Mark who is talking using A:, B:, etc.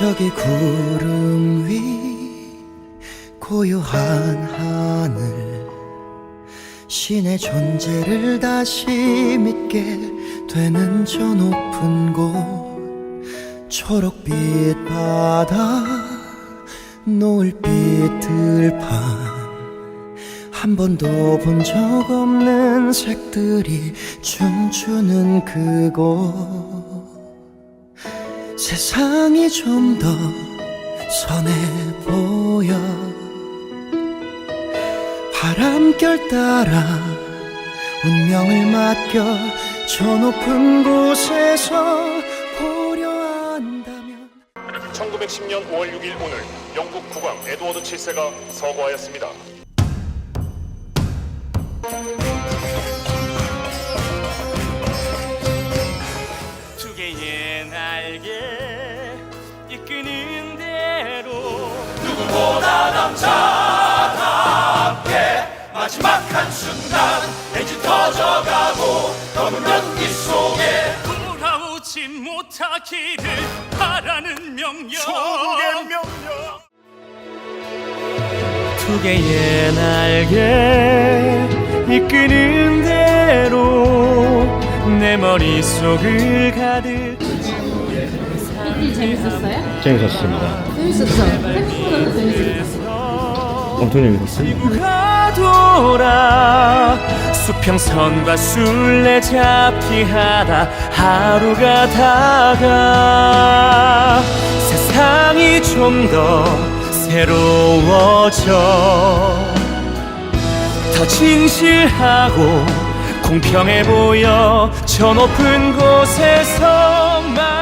A: 저기 구름 위 고요한 하늘 신의 존재를 다시 믿게 되는 저 높은 곳 초록빛 바다 노을빛 들판 한 번도 본 적 없는 색들이 춤추는 그곳 세상이 좀 더 선해 보여 바람결 따라 운명을 맡겨 저 높은 곳에서 보려 한다면
B: 1910년 5월 6일 오늘 영국 국왕 에드워드 7세가 서거하였습니다.
C: 자답게 마지막 한 순간 엔진 터져가고 검은 연기 속에 돌아오지 못하기를 바라는 명령 조국의 명령 두 개의 날개 이끄는 대로 내 머릿속을 가득
D: 재밌었어요?
E: 재밌었습니다.
D: 재밌었죠? 생각보다 더 재밌었어요.
E: 재밌었어요.
C: 지구가 돌아 수평선과 술래 잡기 하다 하루가 다가. 세상이 좀 더 새로워져. 더 진실하고 공평해 보여. 저 높은 곳에서 말